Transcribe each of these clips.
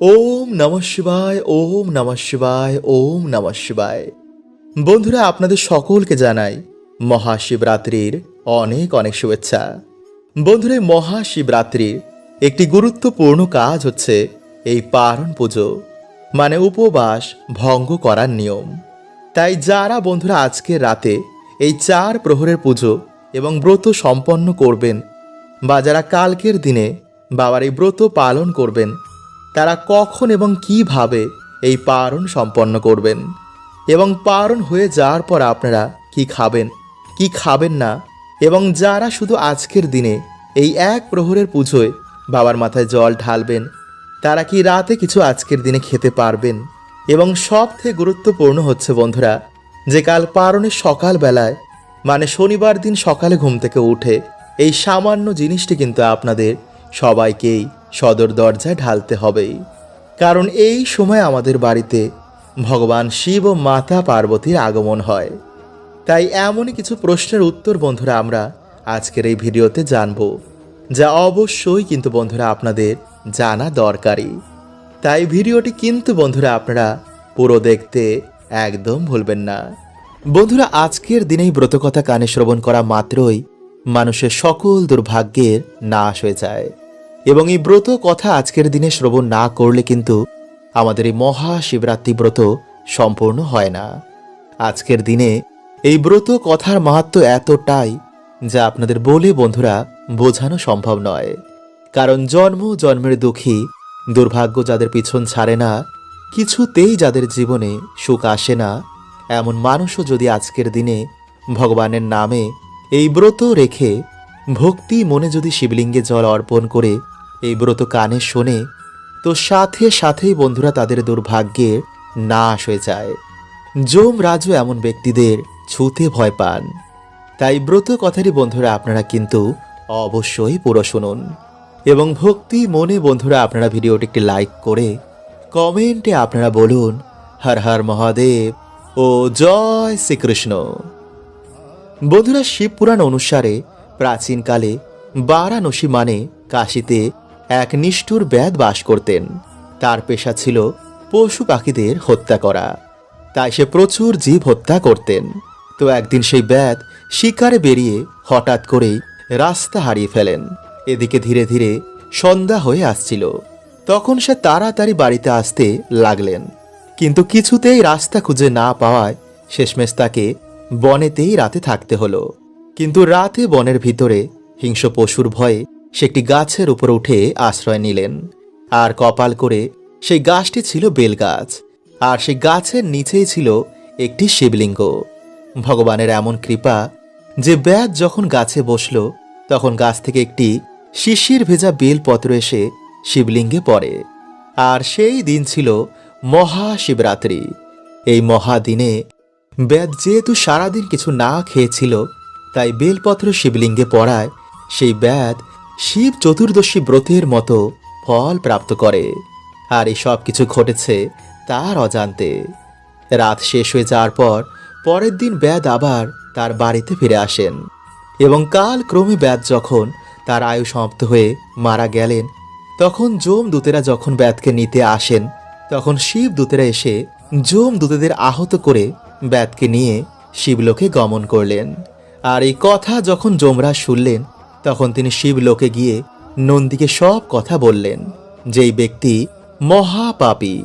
ওম নমঃ শিবায়, ওম নমঃ শিবায়, ওম নমঃ শিবায়। বন্ধুরা, আপনাদের সকলকে জানাই মহাশিবরাত্রির অনেক অনেক শুভেচ্ছা। বন্ধুরা মহাশিবরাত্রির একটি গুরুত্বপূর্ণ কাজ হচ্ছে এই পারণ পুজো মানে উপবাস ভঙ্গ করার নিয়ম। তাই যারা বন্ধুরা আজকের রাতে এই চার প্রহরের পুজো এবং ব্রত সম্পন্ন করবেন বা যারা কালকের দিনে বাবার এই ব্রত পালন করবেন তারা কখন এবং কীভাবে এই পারণ সম্পন্ন করবেন? এবং পারণ হয়ে যাওয়ার পর আপনারা কি খাবেন কি খাবেন না? এবং যারা শুধু আজকের দিনে এই এক প্রহরের পুজোয় বাবার মাথায় জল ঢালবেন, তারা কি রাতে কিছু আজকের দিনে খেতে পারবেন? এবং সব থেকে গুরুত্বপূর্ণ হচ্ছে বন্ধুরা, যে কাল পারণের সকালবেলায় মানে শনিবার দিন সকালে ঘুম থেকে উঠে, এই সামান্য জিনিসটি কিন্তু আপনাদের সবাইকেই সদর দরজায় ঢালতে হবেই। কারণ এই সময় আমাদের বাড়িতে ভগবান শিব ও মাতা পার্বতীর আগমন হয়। তাই এমনই কিছু প্রশ্নের উত্তর বন্ধুরা আমরা আজকের এই ভিডিওতে জানব, যা অবশ্যই কিন্তু বন্ধুরা আপনাদের জানা দরকারি তাই ভিডিওটি কিন্তু বন্ধুরা আপনারা পুরো দেখতে একদম ভুলবেন না। বন্ধুরা, আজকের দিনেই ব্রতকথা কানে শ্রবণ করা মাত্রই মানুষের সকল দুর্ভাগ্যের নাশ হয়ে যায়। এবং এই ব্রত কথা আজকের দিনে শ্রবণ না করলে কিন্তু আমাদের এই মহাশিবরাত্রি ব্রত সম্পূর্ণ হয় না। আজকের দিনে এই ব্রত কথার মাহাত্ম এতটাই যা আপনাদের বলে, বন্ধুরা, বোঝানো সম্ভব নয়। কারণ জন্ম, জন্মের দুঃখী দুর্ভাগ্য যাদের পিছন ছাড়ে না, কিছুতেই যাদের জীবনে সুখ আসে না, এমন মানুষও যদি আজকের দিনে ভগবানের নামে এই ব্রত রেখে ভক্তি মনে যদি শিবলিঙ্গে জল অর্পণ করে এই ব্রত কানে শোনে তো সাথে সাথেই বন্ধুরা তাদের দুর্ভাগ্যের নাশ হয়ে যায়। যম রাজু এমন ব্যক্তিদের ছুতে ভয় পান। তাই ব্রত কথারই বন্ধুরা আপনারা কিন্তু অবশ্যই পুরো শুনুন। এবং ভক্তি মনে বন্ধুরা আপনারা ভিডিওটি একটি লাইক করে কমেন্টে আপনারা বলুন, হর হর মহাদেব ও জয় শ্রীকৃষ্ণ। বন্ধুরা শিবপুরাণ অনুসারে প্রাচীনকালে বারাণসী মানে কাশিতে এক নিষ্ঠুর ব্যাদ বাস করতেন। তার পেশা ছিল পশু পাখিদের হত্যা করা। তাই সে প্রচুর জীব হত্যা করতেন। তো একদিন সেই ব্যাদ শিকারে বেরিয়ে হঠাৎ করেই রাস্তা হারিয়ে ফেলেন। এদিকে ধীরে ধীরে সন্ধ্যা হয়ে আসছিল। তখন সে তাড়াতাড়ি বাড়িতে আসতে লাগলেন। কিন্তু কিছুতেই রাস্তা খুঁজে না পাওয়ায় শেষমেশ তাকে বনেতেই রাতে থাকতে হলো। কিন্তু রাতে বনের ভিতরে হিংস্র পশুর ভয়ে সে একটি গাছের উপর উঠে আশ্রয় নিলেন, আর কপাল করে সেই গাছটি ছিল বেলগাছ আর সেই গাছের নিচেই ছিল একটি শিবলিঙ্গ। ভগবানের এমন কৃপা যে ব্যাদ যখন গাছে বসল, তখন গাছ থেকে একটি শিশির ভেজা বেলপত্র এসে শিবলিঙ্গে পড়ে। আর সেই দিন ছিল মহাশিবরাত্রি। এই মহাদিনে ব্যাদ যেহেতু সারাদিন কিছু না খেয়েছিল, তাই বেলপত্র শিবলিঙ্গে পড়ায় সেই ব্যাদ শিব চতুর্দশী ব্রতের মতো ফল প্রাপ্ত করে। আর এই সব কিছু ঘটেছে তার অজান্তে। রাত শেষ হয়ে যাওয়ার পর পরের দিন ব্যাদ আবার তার বাড়িতে ফিরে আসেন। এবং কাল ক্রমে ব্যাদ যখন তার আয়ু সমাপ্ত হয়ে মারা গেলেন, তখন জোম দূতেরা যখন ব্যাদকে নিতে আসেন, তখন শিব দূতেরা এসে জোম দূতেদের আহত করে ব্যাদকে নিয়ে শিবলোকে গমন করলেন। আর এই কথা যখন যমরাজ শুনলেন তখন তিনি শিবলোকে গিয়ে নন্দীকে সব কথা বললেন, যেই ব্যক্তি মহাপাপী,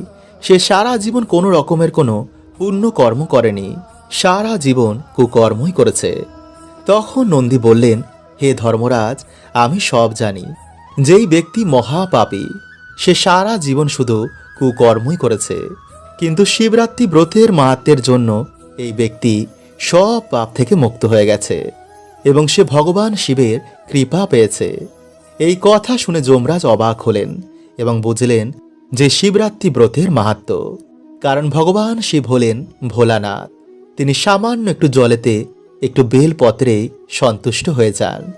সে সারা জীবন কোনো রকমের কোনো পুণ্য কর্ম করেনি, সারা জীবন কুকর্মই করেছে। তখন নন্দী বললেন, হে ধর্মরাজ, আমি সব জানি, যেই ব্যক্তি মহাপাপী, সে সারা জীবন শুধু কুকর্মই করেছে। কিন্তু শিবরাত্রি ব্রতের মাহাত্মের জন্য এই ব্যক্তি সব পাপ থেকে মুক্ত হয়ে গেছে। এবং সে ভগবান শিবের কৃপা পেয়েছে। এই কথা শুনে যমরাজ অবাক হলেন এবং বুঝলেন যে শিবরাত্রি ব্রতের মাহাত্ম। কারণ ভগবান শিব হলেন ভোলানাথ। তিনি সামান্য একটু জলেতে একটু বেলপত্রে সন্তুষ্ট হয়ে যান।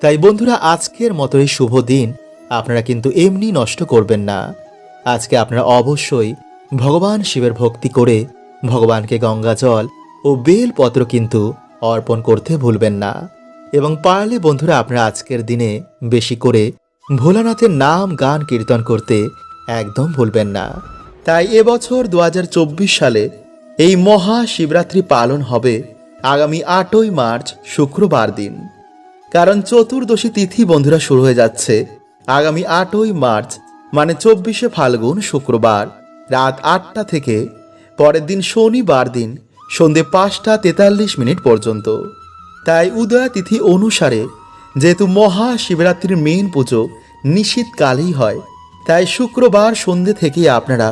তাই বন্ধুরা, আজকের মতো এই শুভ দিন আপনারা কিন্তু এমনি নষ্ট করবেন না। আজকে আপনারা অবশ্যই ভগবান শিবের ভক্তি করে ভগবানকে গঙ্গা জল ও বেলপত্র কিন্তু অর্পণ করতে ভুলবেন না। এবং পারলে বন্ধুরা আপনারা আজকের দিনে বেশি করে ভোলানাথের নাম গান কীর্তন করতে একদম ভুলবেন না। তাই এবছর দু হাজার চব্বিশ সালে এই মহা শিবরাত্রি পালন হবে আগামী আটই মার্চ, শুক্রবার দিন। কারণ চতুর্দশী তিথি বন্ধুরা শুরু হয়ে যাচ্ছে আগামী আটই মার্চ মানে চব্বিশে ফাল্গুন, শুক্রবার। রাত আটটা থেকে পরের দিন শনিবার দিন সন্ধে পাঁচটা তেতাল্লিশ মিনিট পর্যন্ত। তাই উদয়া তিথি অনুসারে যেহেতু মহাশিবরাত্রির মেন পুজো নিশীতকালেই হয়, তাই শুক্রবার সন্ধে থেকেই আপনারা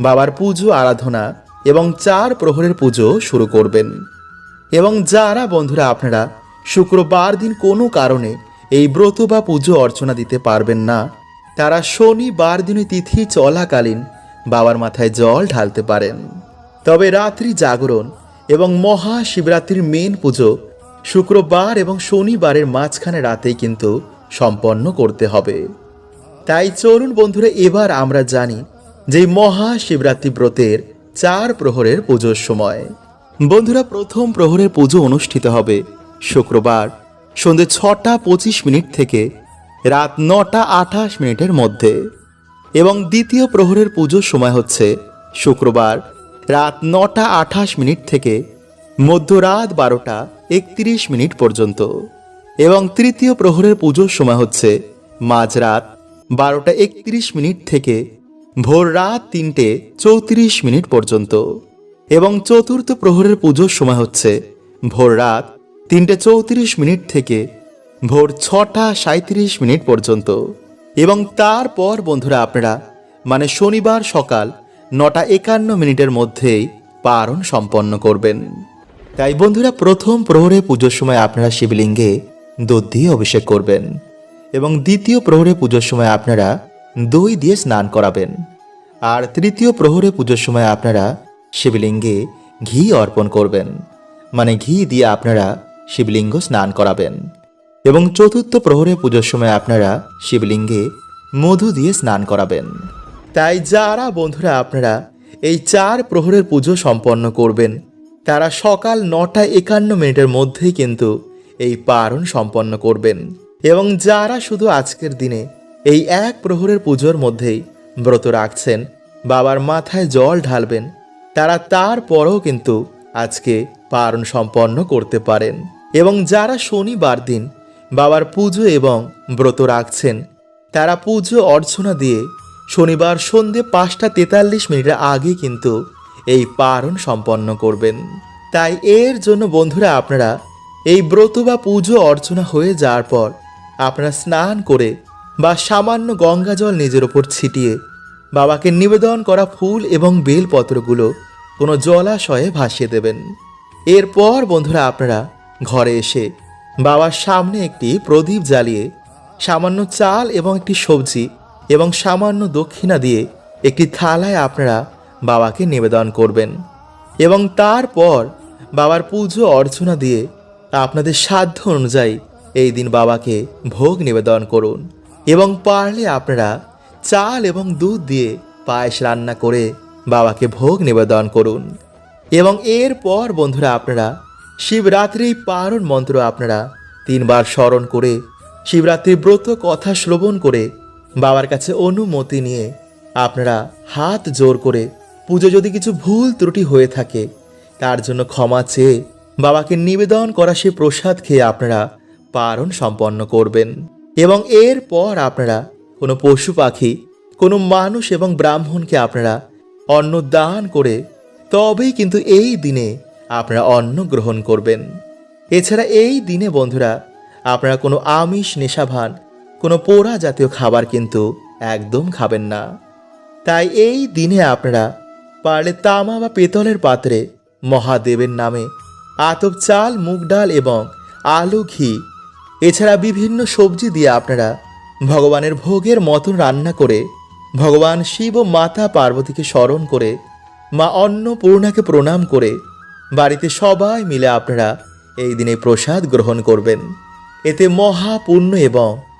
বাবার পুজো, আরাধনা এবং চার প্রহরের পুজো শুরু করবেন। এবং যারা বন্ধুরা আপনারা শুক্রবার দিন কোনো কারণে এই ব্রত বা পুজো অর্চনা দিতে পারবেন না, তারা শনিবার দিনে তিথি চলাকালীন বাবার মাথায় জল ঢালতে পারেন। তবে রাত্রি জাগরণ এবং মহা শিবরাত্রির মেন পুজো শুক্রবার এবং শনিবারের মাঝখানে রাতেই কিন্তু সম্পন্ন করতে হবে। তাই চলুন বন্ধুরা, এবার আমরা জানি যে এই মহা শিবরাত্রি ব্রতের চার প্রহরের পুজোর সময়। বন্ধুরা, প্রথম প্রহরের পুজো অনুষ্ঠিত হবে শুক্রবার সন্ধে ছটা পঁচিশ মিনিট থেকে রাত নটা আঠাশ মিনিটের মধ্যে এবং দ্বিতীয় প্রহরের পুজোর সময় হচ্ছে শুক্রবার রাত নটা আঠাশ মিনিট থেকে মধ্যরাত বারোটা একত্রিশ মিনিট পর্যন্ত। এবং তৃতীয় প্রহরের পুজোর সময় হচ্ছে মাঝরাত বারোটা একত্রিশ মিনিট থেকে ভোর রাত তিনটে চৌত্রিশ মিনিট পর্যন্ত। এবং চতুর্থ প্রহরের পুজোর সময় হচ্ছে ভোর রাত তিনটে চৌত্রিশ মিনিট থেকে ভোর ছটা সাঁত্রিশ মিনিট পর্যন্ত। এবং তারপর বন্ধুরা আপনারা মানে শনিবার সকাল নটা একান্ন মিনিটের মধ্যেই পারণ সম্পন্ন করবেন। তাই বন্ধুরা, প্রথম প্রহরে পুজোর সময় আপনারা শিবলিঙ্গে দুধ দিয়ে অভিষেক করবেন এবং দ্বিতীয় প্রহরে পুজোর সময় আপনারা দই দিয়ে স্নান করাবেন। আর তৃতীয় প্রহরে পুজোর সময় আপনারা শিবলিঙ্গে ঘি অর্পণ করবেন মানে ঘি দিয়ে আপনারা শিবলিঙ্গ স্নান করাবেন। এবং চতুর্থ প্রহরে পুজোর সময় আপনারা শিবলিঙ্গে মধু দিয়ে স্নান করাবেন। তাই যারা, বন্ধুরা, আপনারা এই চার প্রহরের পুজো সম্পন্ন করবেন, তারা সকাল নটা একান্ন মিনিটের মধ্যেই কিন্তু এই পারণ সম্পন্ন করবেন। এবং যারা শুধু আজকের দিনে এই এক প্রহরের পুজোর মধ্যেই ব্রত রাখছেন, বাবার মাথায় জল ঢালবেন, তারা তারপরও কিন্তু আজকে পারণ সম্পন্ন করতে পারেন। এবং যারা শনিবার দিন বাবার পুজো এবং ব্রত রাখছেন, তারা পুজো অর্চনা দিয়ে শনিবার সন্ধে পাঁচটা তেতাল্লিশ মিনিটের আগে কিন্তু এই পারণ সম্পন্ন করবেন। তাই এর জন্য বন্ধুরা আপনারা এই ব্রত বা পুজো অর্চনা হয়ে যাওয়ার পর আপনারা স্নান করে বা সামান্য গঙ্গা জল নিজের ওপর ছিটিয়ে বাবাকে নিবেদন করা ফুল এবং বেলপত্রগুলো কোনো জলাশয়ে ভাসিয়ে দেবেন। এরপর বন্ধুরা আপনারা ঘরে এসে বাবার সামনে একটি প্রদীপ জ্বালিয়ে সামান্য চাল এবং একটি সবজি এবং সামান্য দক্ষিণা দিয়ে একটি থালায় আপনারা বাবাকে নিবেদন করবেন। এবং তারপর বাবার পুজো অর্চনা দিয়ে আপনাদের সাধ্য অনুযায়ী এই দিন বাবাকে ভোগ নিবেদন করুন। এবং পারলে আপনারা চাল এবং দুধ দিয়ে পায়েস রান্না করে বাবাকে ভোগ নিবেদন করুন। এবং এরপর বন্ধুরা আপনারা শিবরাত্রি পারণ মন্ত্র আপনারা তিনবার স্মরণ করে, শিবরাত্রি ব্রত কথা শ্রবণ করে বাবার কাছে অনুমতি নিয়ে আপনারা হাত জোর করে পুজো যদি কিছু ভুল ত্রুটি হয়ে থাকে, তার জন্য ক্ষমা চেয়ে বাবাকে নিবেদন করা সে প্রসাদ খেয়ে আপনারা পারণ সম্পন্ন করবেন। এবং এরপর আপনারা কোনো পশু পাখি, কোনো মানুষ এবং ব্রাহ্মণকে আপনারা অন্ন দান করে তবেই কিন্তু এই দিনে আপনারা অন্ন গ্রহণ করবেন। এছাড়া এই দিনে বন্ধুরা, আপনারা কোনো আমিষ নেশাভান কোনো পোড়া জাতীয় খাবার কিন্তু একদম খাবেন না। তাই এই দিনে আপনারা পারলে তামা বা পেতলের পাত্রে মহাদেবের নামে আতপ চাল, মুগ ডাল এবং আলু, ঘি, এছাড়া বিভিন্ন সবজি দিয়ে আপনারা ভগবানের ভোগের মতন রান্না করে ভগবান শিব ও মাতা পার্বতীকে স্মরণ করে মা অন্নপূর্ণাকে প্রণাম করে বাড়িতে সবাই মিলে আপনারা এই দিনে প্রসাদ গ্রহণ করবেন। এতে মহাপুণ্য এবং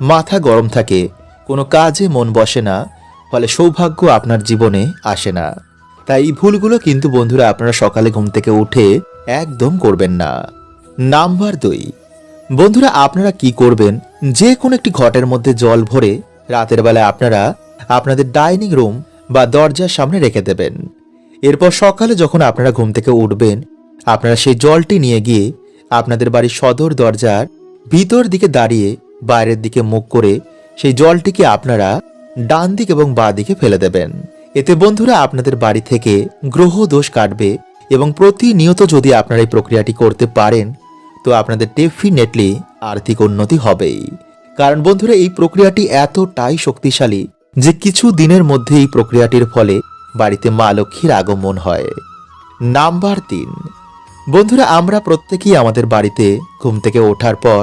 মাথা গরম থাকে, কোনো কাজে মন বসে না, ফলে সৌভাগ্য আপনার জীবনে আসে না। তাই এই ভুলগুলো কিন্তু বন্ধুরা আপনারা সকালে ঘুম থেকে উঠে একদম করবেন না। নাম্বার দুই, বন্ধুরা আপনারা কি করবেন? যে কোনো একটি ঘটের মধ্যে জল ভরে রাতের বেলায় আপনারা আপনাদের ডাইনিং রুম বা দরজার সামনে রেখে দেবেন। এরপর সকালে যখন আপনারা ঘুম থেকে উঠবেন, আপনারা সেই জলটি নিয়ে গিয়ে আপনাদের বাড়ির সদর দরজার ভিতর দিকে দাঁড়িয়ে বাইরের দিকে মুখ করে সেই জলটিকে আপনারা ডান দিক এবং বাঁ দিকে ফেলে দেবেন। এতে বন্ধুরা আপনাদের বাড়ি থেকে গ্রহ দোষ কাটবে এবং প্রতিনিয়ত যদি আপনারা এই প্রক্রিয়াটি করতে পারেন, তো আপনাদের ডেফিনেটলি আর্থিক উন্নতি হবেই। কারণ বন্ধুরা, এই প্রক্রিয়াটি এতটাই শক্তিশালী যে কিছু দিনের মধ্যে এই প্রক্রিয়াটির ফলে বাড়িতে মা লক্ষ্মীর আগমন হয়। নাম্বার তিন, বন্ধুরা, আমরা প্রত্যেকেই আমাদের বাড়িতে ঘুম থেকে ওঠার পর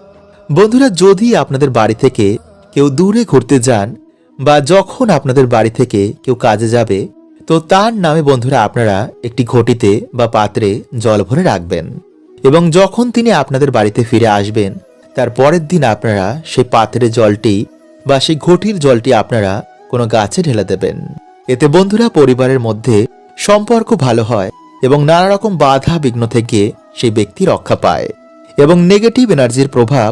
বন্ধুরা, যদি আপনাদের বাড়ি থেকে কেউ দূরে ঘুরতে যান বা যখন আপনাদের বাড়ি থেকে কেউ কাজে যাবে, তো তার নামে বন্ধুরা আপনারা একটি ঘটিতে বা পাত্রে জল ভরে রাখবেন। এবং যখন তিনি আপনাদের বাড়িতে ফিরে আসবেন, তার পরের দিন আপনারা সেই পাত্রের জলটি বা সেই ঘটির জলটি আপনারা কোনো গাছে ঢেলে দেবেন। এতে বন্ধুরা পরিবারের মধ্যে সম্পর্ক ভালো হয় এবং নানা রকম বাধা বিঘ্ন থেকে সেই ব্যক্তি রক্ষা পায় এবং নেগেটিভ এনার্জির প্রভাব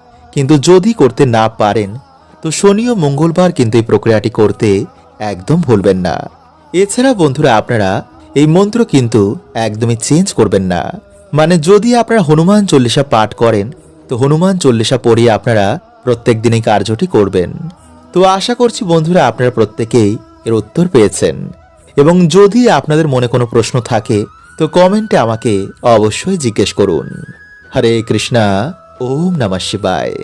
কিন্তু যদি করতে না পারেন, তো শনি ও মঙ্গলবার কিন্তু এই প্রক্রিয়াটি করতে একদম ভুলবেন না। এছাড়া বন্ধুরা আপনারা এই মন্ত্র কিন্তু একদমই চেঞ্জ করবেন না। মানে যদি আপনারা হনুমান চল্লিশা পাঠ করেন, তো হনুমান চল্লিশা পড়িয়ে আপনারা প্রত্যেক দিনই কার্যটি করবেন। তো আশা করছি বন্ধুরা আপনারা প্রত্যেকেই এর উত্তর পেয়েছেন। এবং যদি আপনাদের মনে কোনো প্রশ্ন থাকে, তো কমেন্টে আমাকে অবশ্যই জিজ্ঞেস করুন। হরে কৃষ্ণা। ওম নমঃ শিবায়।